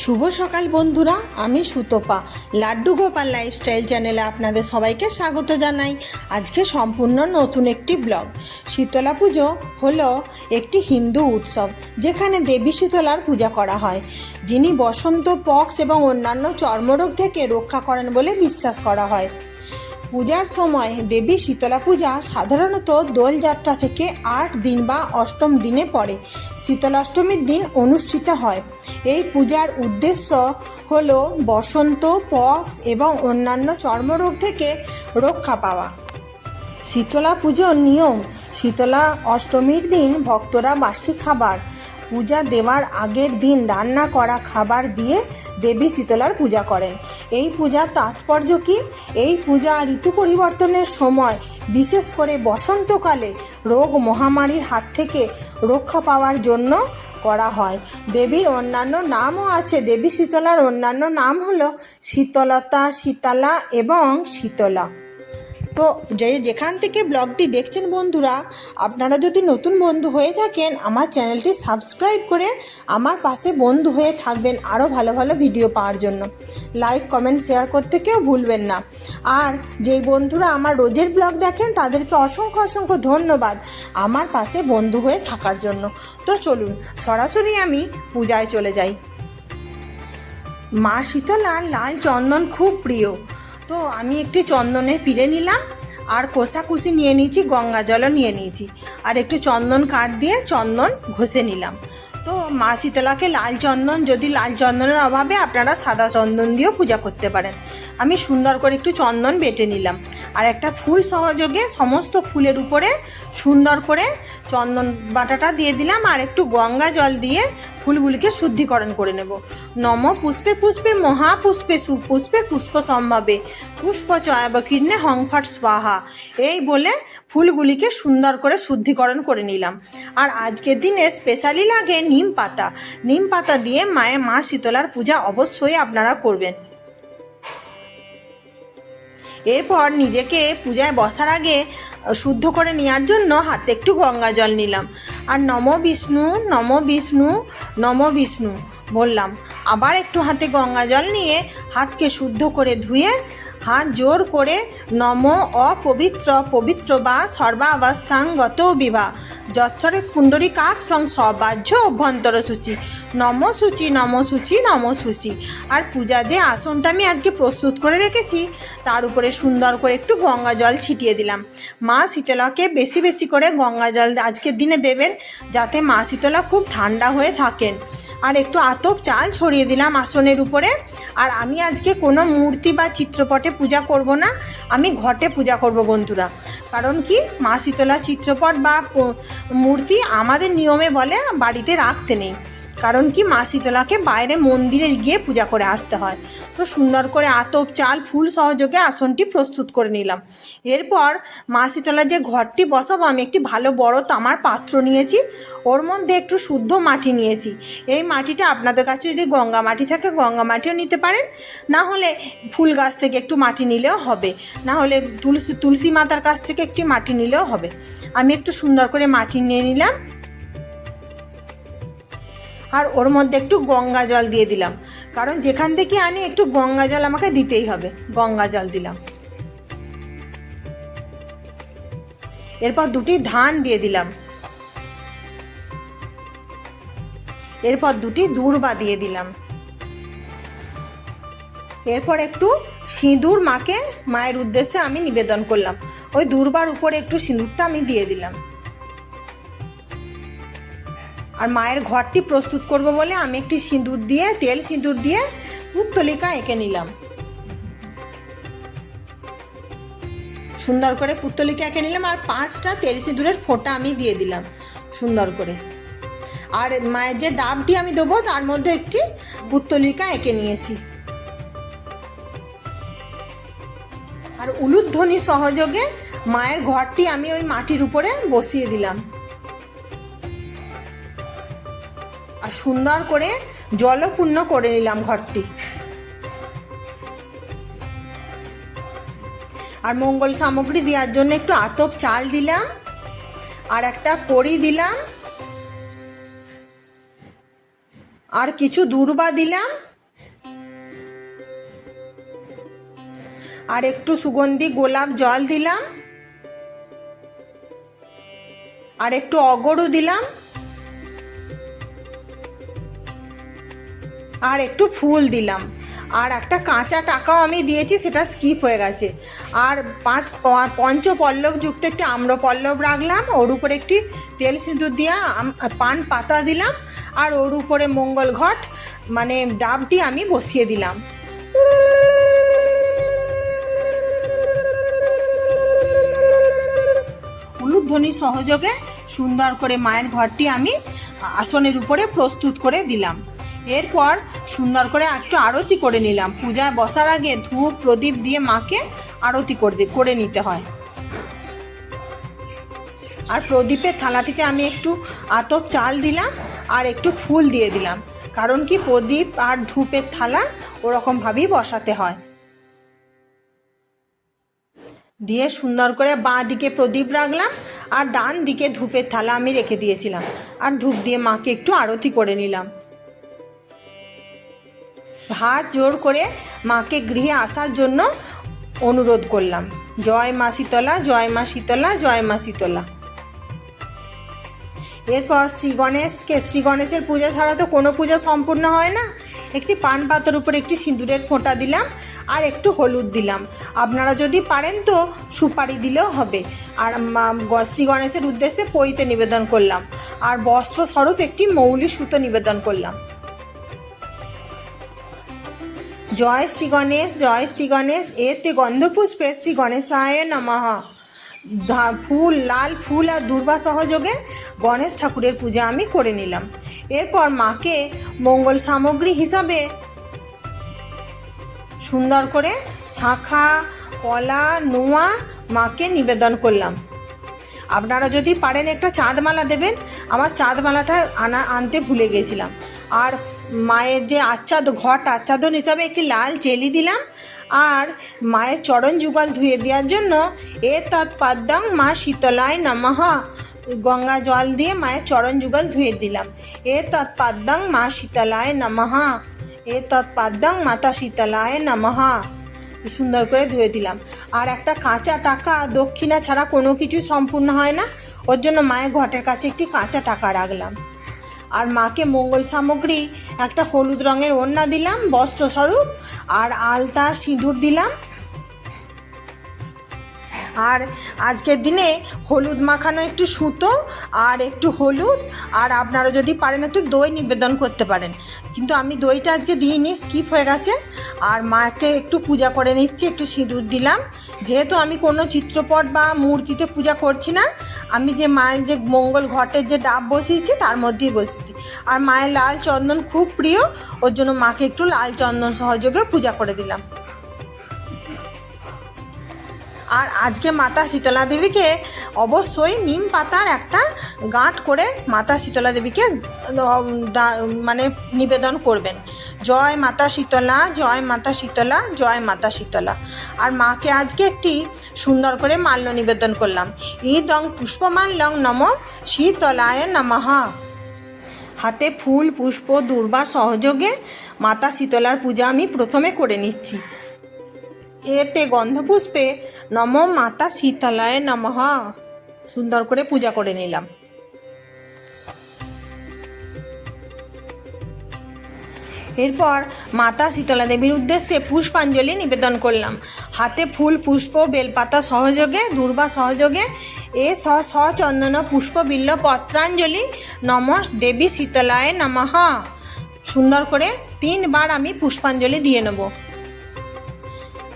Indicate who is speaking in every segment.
Speaker 1: শুভ সকাল বন্ধুরা, আমি সুতপা। লাড্ডু গোপাল লাইফস্টাইল চ্যানেলে আপনাদের সবাইকে স্বাগত জানাই। আজকে সম্পূর্ণ নতুন একটি ব্লগ শীতলা পুজো হলো একটি হিন্দু উৎসব, যেখানে দেবী শীতলার পূজা করা হয়। যিনি বসন্ত, পক্স এবং অন্যান্য চর্মরোগ থেকে রক্ষা করেন বলে বিশ্বাস করা হয়। পূজার সময় দেবী শীতলা পূজা সাধারণত দোলযাত্রা থেকে আট দিন বা অষ্টম দিনে পড়ে। শীতলাষ্টমীর দিন অনুষ্ঠিত হয়। এই পূজার উদ্দেশ্য হল বসন্ত, পক্স এবং অন্যান্য চর্মরোগ থেকে রক্ষা পাওয়া। শীতলা পুজোর নিয়ম, শীতলা অষ্টমীর দিন ভক্তরা বাসি খাবার পূজা দেওয়ার আগের দিন রান্না করা খাবার দিয়ে দেবী শীতলার পূজা করেন। এই পূজার তাৎপর্য কি? এই পূজা ঋতু পরিবর্তনের সময়, বিশেষ করে বসন্তকালে রোগ মহামারীর হাত থেকে রক্ষা পাওয়ার জন্য করা হয়। দেবীর অন্যান্য নামও আছে। দেবী শীতলার অন্যান্য নাম হলো শীতলতা, শীতলা এবং শীতলা। তো যে যেখান থেকে ব্লগটি দেখছেন বন্ধুরা, আপনারা যদি নতুন বন্ধু হয়ে থাকেন, আমার চ্যানেলটি সাবস্ক্রাইব করে আমার পাশে বন্ধু হয়ে থাকবেন আরও ভালো ভালো ভিডিও পাওয়ার জন্য। লাইক, কমেন্ট, শেয়ার করতে কেউ ভুলবেন না। আর যেই বন্ধুরা আমার রোজের ব্লগ দেখেন, তাদেরকে অসংখ্য অসংখ্য ধন্যবাদ আমার পাশে বন্ধু হয়ে থাকার জন্য। তো চলুন, সরাসরি আমি পূজায় চলে যাই। মা শীতলার লাল চন্দন খুব প্রিয়। তো আমি একটি চন্দনের পিড়ে নিলাম, আর কোষাকুষি নিয়ে নিয়েছি, গঙ্গা জলও নিয়ে নিয়েছি। আর একটু চন্দন কাঠ দিয়ে চন্দন ঘষে নিলাম। তো মা শীতলাকে লাল চন্দন, যদি লাল চন্দনের অভাবে আপনারা সাদা চন্দন দিয়েও পূজা করতে পারেন। আমি সুন্দর করে একটু চন্দন বেটে নিলাম। আর একটা ফুল সহযোগে সমস্ত ফুলের উপরে সুন্দর করে চন্দন বাটাটা দিয়ে দিলাম আর একটু গঙ্গা জল দিয়ে ফুলগুলিকে শুদ্ধিকরণ করে নেব। নম পুষ্পে পুষ্পে মহাপুষ্পে সুপুষ্পে পুষ্প সম্ভাবে পুষ্প চয়াব কীর্ণে হংফাট স্বাহা। এই বলে ফুলগুলিকে সুন্দর করে শুদ্ধিকরণ করে নিলাম। আর আজকের দিনে স্পেশালি লাগে নিম পাতা। নিম পাতা দিয়ে মায়ের মা শীতলার পূজা অবশ্যই আপনারা করবেন। এরপর নিজেকে পূজায় বসার আগে শুদ্ধ করে নেওয়ার জন্য হাতে একটু গঙ্গা জল নিলাম। আর নম বিষ্ণু নম বিষ্ণু নম বিষ্ণু বললাম। আবার একটু হাতে গঙ্গা জল নিয়ে হাতকে শুদ্ধ করে ধুয়ে হাত জোর করে নম অপবিত্র, পবিত্র বা সর্বাবস্থাং গত বিভা। যচ্ছরে কুণ্ডরী কাক সং সবাহ্য অভ্যন্তর সূচি। নম সূচি নম সূচি নম সূচি। আর পূজা যে আসনটা আমি আজকে প্রস্তুত করে রেখেছি, তার উপরে সুন্দর করে একটু গঙ্গা জল ছিটিয়ে দিলাম। মা শীতলাকে বেশি বেশি করে গঙ্গা জল আজকের দিনে দেবেন, যাতে মা শীতলা খুব ঠান্ডা হয়ে থাকেন। আর একটু আতপ চাল ছড়িয়ে দিলাম আসনের উপরে। আর আমি আজকে কোনো মূর্তি বা চিত্রপটে পূজা করব না, আমি ঘটে পূজা করব বন্ধুরা। কারণ কি? মা শীতলা চিত্রপট বা মূর্তি আমাদের নিয়মে বলে, বাড়িতে রাখতে নেই। কারণ কি, মা শীতলাকে বাইরে মন্দিরে গিয়ে পূজা করে আসতে হয়। তো সুন্দর করে আতপ চাল, ফুল সহযোগে আসনটি প্রস্তুত করে নিলাম। এরপর মা শীতলার যে ঘরটি বসাবো, আমি একটি ভালো বড় তামার পাত্র নিয়েছি। ওর মধ্যে একটু শুদ্ধ মাটি নিয়েছি। এই মাটিটা আপনাদের কাছে যদি গঙ্গা মাটি থাকে, গঙ্গা মাটিও নিতে পারেন। না হলে ফুল গাছ থেকে একটু মাটি নিলেও হবে। না হলে তুলসী তুলসী মাতার কাছ থেকে একটি মাটি নিলেও হবে। আমি একটু সুন্দর করে মাটি নিয়ে নিলাম। আর ওর মধ্যে একটু গঙ্গা জল দিয়ে দিলাম। কারণ যেখান থেকে আনি একটু গঙ্গা জল আমাকে দিতেই হবে। গঙ্গা জল দিলাম। এরপর দুটি ধান দিয়ে দিলাম। এরপর দুটি দূর্বা দিয়ে দিলাম। এরপর একটু সিঁদুর মাকে মায়ের উদ্দেশ্যে আমি নিবেদন করলাম। ওই দূর্বার উপরে একটু সিঁদুরটা আমি দিয়ে দিলাম। আর মায়ের ঘরটি প্রস্তুত করব বলে আমি একটি সিঁদুর দিয়ে, তেল সিঁদুর দিয়ে পুত্তলিকা এঁকে নিলাম। সুন্দর করে পুত্তলিকা এঁকে নিলাম আর পাঁচটা তেল সিঁদুরের ফোঁটা আমি দিয়ে দিলাম সুন্দর করে। আর মায়ের যে ডাবটি আমি দেবো, তার মধ্যে একটি পুত্তলিকা এঁকে নিয়েছি। আর উলুধ্বনি সহযোগে মায়ের ঘরটি আমি ওই মাটির উপরে বসিয়ে দিলাম। আর সুন্দর করে জলপূর্ণ করে নিলাম ঘরটি। আর মঙ্গল সামগ্রী দেওয়ার জন্য একটু আতপ চাল দিলাম, আর একটা কড়ি দিলাম, আর কিছু দুর্বা দিলাম, আর একটু সুগন্ধি গোলাপ জল দিলাম, আর একটু অগরু দিলাম। আর একটু ফুল দিলাম। আর একটা কাঁচা টাকাও আমি দিয়েছি, সেটা স্কিপ হয়ে গেছে। আর পাঁচ প- পঞ্চপল্লব যুক্ত একটি আম্রপল্লব রাখলাম, ওর উপরে একটি তেল সিঁদুর দিয়া পান পাতা দিলাম, আর ওর উপরে মঙ্গল ঘট মানে ডাবটি আমি বসিয়ে দিলাম। উলুধ্বনি সহযোগে সুন্দর করে মায়ের ঘরটি আমি আসনের উপরে প্রস্তুত করে দিলাম। এরপর সুন্দর করে একটু আরতি করে নিলাম। পূজায় বসার আগে ধূপ, প্রদীপ দিয়ে মাকে আরতি করে করে নিতে হয়। আর প্রদীপের থালাটিতে আমি একটু আতপ চাল দিলাম আর একটু ফুল দিয়ে দিলাম। কারণ কি প্রদীপ আর ধূপের থালা ওরকমভাবেই বসাতে হয়। দিয়ে সুন্দর করে বাঁ দিকে প্রদীপ রাখলাম আর ডান দিকে ধূপের থালা আমি রেখে দিয়েছিলাম। আর ধূপ দিয়ে মাকে একটু আরতি করে নিলাম। হাত জোর করে মাকে গৃহে আসার জন্য অনুরোধ করলাম। জয় মা শীতলা, জয় মা শীতলা, জয় মা শীতলা। এরপর শ্রী গণেশকে, শ্রী গণেশের পূজা ছাড়া তো কোনো পূজা সম্পূর্ণ হয় না। একটি পান পাতার উপর একটি সিঁদুরের ফোঁটা দিলাম আর একটু হলুদ দিলাম। আপনারা যদি পারেন তো সুপারি দিলেও হবে। আর শ্রী গণেশের উদ্দেশ্যে পইতে নিবেদন করলাম। আর বস্ত্র স্বরূপ একটি মৌলি সুতো নিবেদন করলাম। জয় শ্রী গণেশ, জয় শ্রী গণেশ, এতে গন্ধপুষ্পে শ্রী গণেশায় নমঃ। ধা- ফুল, লাল ফুল আর দুর্বা সহযোগে গণেশ ঠাকুরের পূজা আমি করে নিলাম। এরপর মাকে মঙ্গল সামগ্রী হিসাবে সুন্দর করে শাখা, কলা, নোয়া মাকে নিবেদন করলাম। আপনারা যদি পারেন একটা চাঁদমালা দেবেন, আমার চাঁদমালাটা আনা, আনতে ভুলে গেছিলাম। আর মায়ের যে আচ্ছাদ ঘট, আচ্ছাদন হিসাবে একটি লাল চেলি দিলাম, আর মায়ের চরণ যুগল ধুয়ে দেওয়ার জন্য এ তৎপাদ্যাং মা শীতলায় নমঃ গঙ্গা জল দিয়ে মায়ের চরণ যুগল ধুয়ে দিলাম। এ তৎপাদ্যাং মা শীতলায় নমঃ, এ তৎপাদ্যাং মাতা শীতলায় নমঃ। সুন্দর করে ধুয়ে দিলাম। আর একটা কাঁচা টাকা দক্ষিণা ছাড়া কোনো কিছু সম্পূর্ণ হয় না। ওর জন্য মায়ের ঘটের কাছে একটি কাঁচা টাকা রাখলাম। আর মাকে মঙ্গল সামগ্রী, একটা হলুদ রঙের ওড়না দিলাম, বস্ত্রস্বরূপ, আর আলতা সিঁদুর দিলাম। আর আজকের দিনে হলুদ মাখানো একটু সুতো আর একটু হলুদ, আর আপনারা যদি পারেন একটু দই নিবেদন করতে পারেন। কিন্তু আমি দইটা আজকে দিইনি স্কিপ হয়ে গেছে। আর মাকে একটু পূজা করে নিচ্ছি, একটু সিঁদুর দিলাম। যেহেতু আমি কোনো চিত্রপট বা মূর্তিতে পূজা করছি না, আমি যে মায়ের যে মঙ্গল ঘটের যে ডাব বসিয়েছি, তার মধ্যেই বসেছি। আর মায়ের লাল চন্দন খুব প্রিয়, ওর জন্য মাকে একটু লাল চন্দন সহযোগে পূজা করে দিলাম। আর আজকে মাতা শীতলা দেবীকে অবশ্যই নিম পাতার একটা গাঁট করে মাতা শীতলা দেবীকে মানে নিবেদন করবেন। জয় মাতা শীতলা, জয় মাতা শীতলা, জয় মাতা শীতলা। আর মাকে আজকে একটি সুন্দর করে মাল্য নিবেদন করলাম। ঈদং পুষ্পমাল্যং নম শীতলায় নমঃ। হাতে ফুল, পুষ্প, দুর্বা সহযোগে মাতা শীতলার পূজা আমি প্রথমে করে নিচ্ছি। এতে গন্ধপুষ্পে নম মাতা শীতলায় নমঃ। সুন্দর করে পূজা করে নিলাম। এরপর মাতা শীতলা দেবীর উদ্দেশ্যে পুষ্পাঞ্জলি নিবেদন করলাম। হাতে ফুল, পুষ্প, বেলপাতা সহযোগে, দুর্বা সহযোগে, এ স সচন্দন পুষ্প, বিল্ল, পত্রাঞ্জলি, নম দেবী শীতলায় নমঃ। সুন্দর করে তিনবার আমি পুষ্পাঞ্জলি দিয়ে নেব।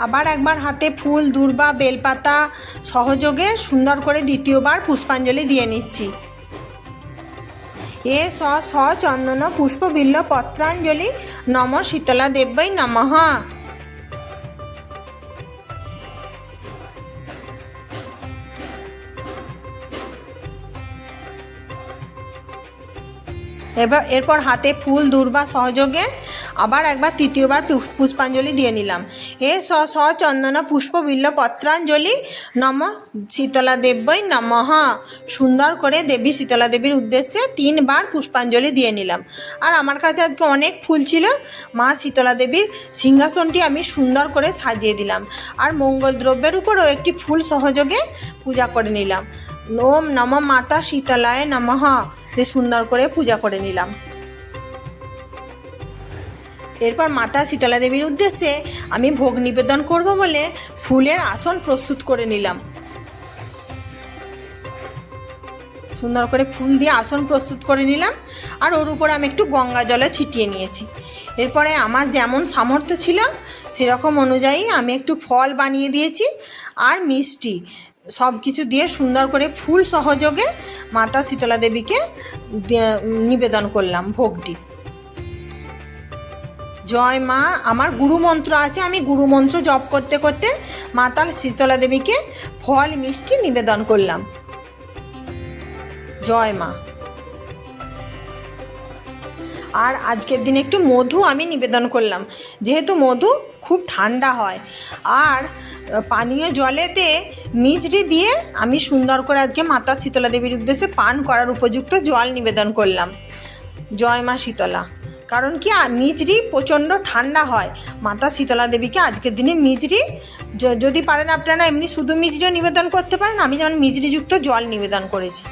Speaker 1: আবার একবার হাতে ফুল, দূর্বা, বেলপাতা সহযোগে সুন্দর করে দ্বিতীয়বার পুষ্পাঞ্জলি দিয়ে নিচ্ছি। এ স স চন্দন পুষ্পবিল্ল পত্রাঞ্জলি নম শীতলা দেব্যই নমঃ। এবার, এরপর হাতে ফুল, দুর্বা, সহযোগে আবার একবার তৃতীয়বার পুষ্পাঞ্জলি দিয়ে নিলাম। এ স স, চন্দন, পুষ্প, বিল্ল, পত্রাঞ্জলি, নম, শীতলা দেব্যই নমঃ। সুন্দর করে দেবী শীতলা দেবীর উদ্দেশ্যে তিনবার পুষ্পাঞ্জলি দিয়ে নিলাম। আর আমার কাছে আজকে অনেক ফুল ছিল। মা শীতলা দেবীর সিংহাসনটি আমি সুন্দর করে সাজিয়ে দিলাম। আর মঙ্গল দ্রব্যের উপরও একটি ফুল সহযোগে পূজা করে নিলাম। ওম নম মাতা শীতলায় নমঃ দিয়ে সুন্দর করে পূজা করে নিলাম। এরপর মাতা শীতলা দেবীর উদ্দেশ্যে আমি ভোগ নিবেদন করব বলে ফুলের আসন প্রস্তুত করে নিলাম। সুন্দর করে ফুল দিয়ে আসন প্রস্তুত করে নিলাম আর ওর উপরে আমি একটু গঙ্গা জলে ছিটিয়ে নিয়েছি। এরপরে আমার যেমন সামর্থ্য ছিল, সেরকম অনুযায়ী আমি একটু ফল বানিয়ে দিয়েছি আর মিষ্টি সব কিছু দিয়ে সুন্দর করে ফুল সহযোগে মাতা শীতলা দেবীকে নিবেদন করলাম ভোগটি। জয় মা, আমার গুরুমন্ত্র আছে, আমি গুরুমন্ত্র জপ করতে করতে মাতাল শীতলা দেবীকে ফল, মিষ্টি নিবেদন করলাম। জয় মা। আর আজকের দিনে একটু মধু আমি নিবেদন করলাম, যেহেতু মধু খুব ঠান্ডা হয়। আর পানীয় জলেতে মিজরি দিয়ে আমি সুন্দর করে আজকে মাতা শীতলা দেবীর উদ্দেশ্যে পান করার উপযুক্ত জল নিবেদন করলাম। জয় মা শীতলা। কারণ কি মিজরি প্রচণ্ড ঠান্ডা হয়। মাতা শীতলা দেবীকে আজকের দিনে মিজরি যদি পারেন আপনারা এমনি শুধু মিজরিও নিবেদন করতে পারেন। আমি যেমন মিজরিযুক্ত জল নিবেদন করেছি।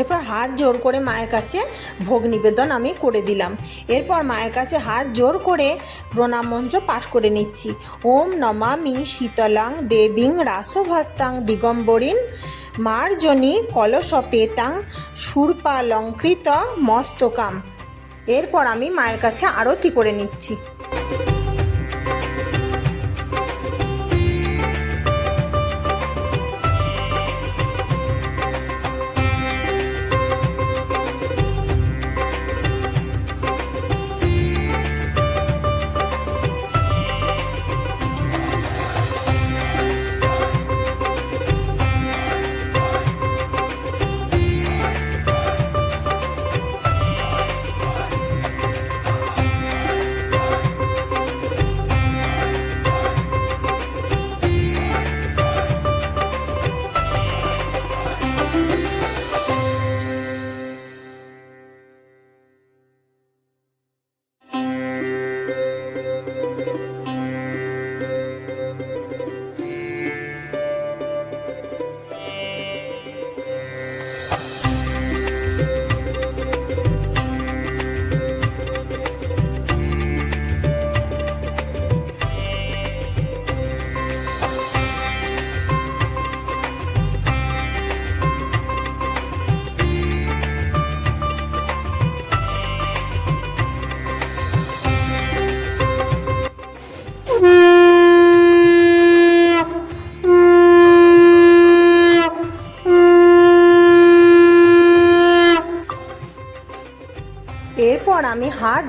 Speaker 1: এরপর হাত জোর করে মায়ের কাছে ভোগ নিবেদন আমি করে দিলাম। এরপর মায়ের কাছে হাত জোর করে প্রণাম মন্ত্র পাঠ করে নিচ্ছি। ওম নমামি শীতলাং দেবীং রাসভাস্তাং দিগম্বরীন মার্জনী কলসপেতাং সুরপালঙ্কৃত মস্তকাম। এরপর আমি মায়ের কাছে আরতি করে নিচ্ছি।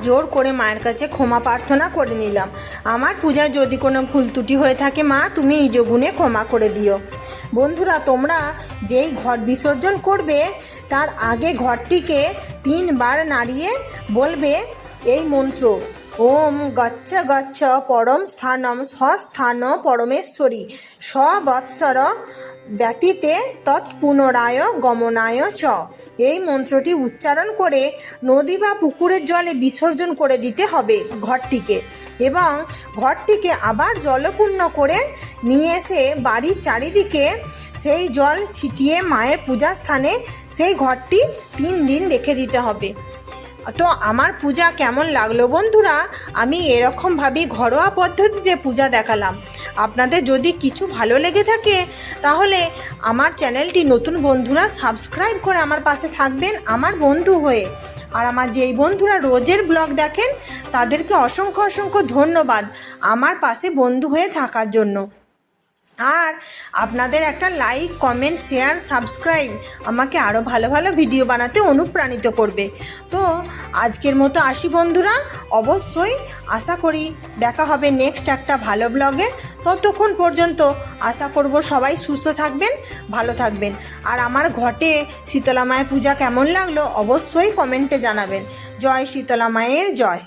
Speaker 1: জোর করে মায়ের কাছে ক্ষমা প্রার্থনা করে নিলাম। আমার পূজায় যদি কোনো ভুল ত্রুটি হয়ে থাকে, মা, তুমি নিজ গুণে ক্ষমা করে দিও। বন্ধুরা, তোমরা যেই ঘট বিসর্জন করবে, তার আগে ঘরটিকে তিনবার নাড়িয়ে বলবে এই মন্ত্র ওম গচ্ছ গচ্ছ পরম স্থানম স্বস্থান পরমেশ্বরী। সবৎসর ব্যতীতে তৎপুনরায় গমনায় চ। এই মন্ত্রটি উচ্চারণ করে নদী বা পুকুরের জলে বিসর্জন করে দিতে হবে ঘরটিকে এবং ঘরটিকে আবার জলপূর্ণ করে নিয়ে এসে বাড়ির চারিদিকে সেই জল ছিটিয়ে মায়ের পূজা স্থানে সেই ঘরটি তিন দিন রেখে দিতে হবে। তো আমার পূজা কেমন লাগল বন্ধুরা? আমি এরকমভাবেই ঘরোয়া পদ্ধতিতে পূজা দেখালাম। আপনাদের যদি কিছু ভালো লেগে থাকে, তাহলে আমার চ্যানেলটি নতুন বন্ধুরা সাবস্ক্রাইব করে আমার পাশে থাকবেন আমার বন্ধু হয়ে। আর আমার যেই বন্ধুরা রোজের ব্লগ দেখেন, তাদেরকে অসংখ্য অসংখ্য ধন্যবাদ আমার পাশে বন্ধু হয়ে থাকার জন্য। আর আপনাদের একটা লাইক কমেন্ট শেয়ার সাবস্ক্রাইব আমাকে আরও ভালো ভালো ভিডিও বানাতে অনুপ্রাণিত করবে। তো আজকের মতো আসি বন্ধুরা, অবশ্যই আশা করি দেখা হবে নেক্সট একটা ভালো ব্লগে ততক্ষণ পর্যন্ত আশা করব সবাই সুস্থ থাকবেন, ভালো থাকবেন। আর আমার ঘটে শীতলা মায়ের পূজা কেমন লাগল অবশ্যই কমেন্টে জানাবেন। জয় শীতলা মায়ের, জয়।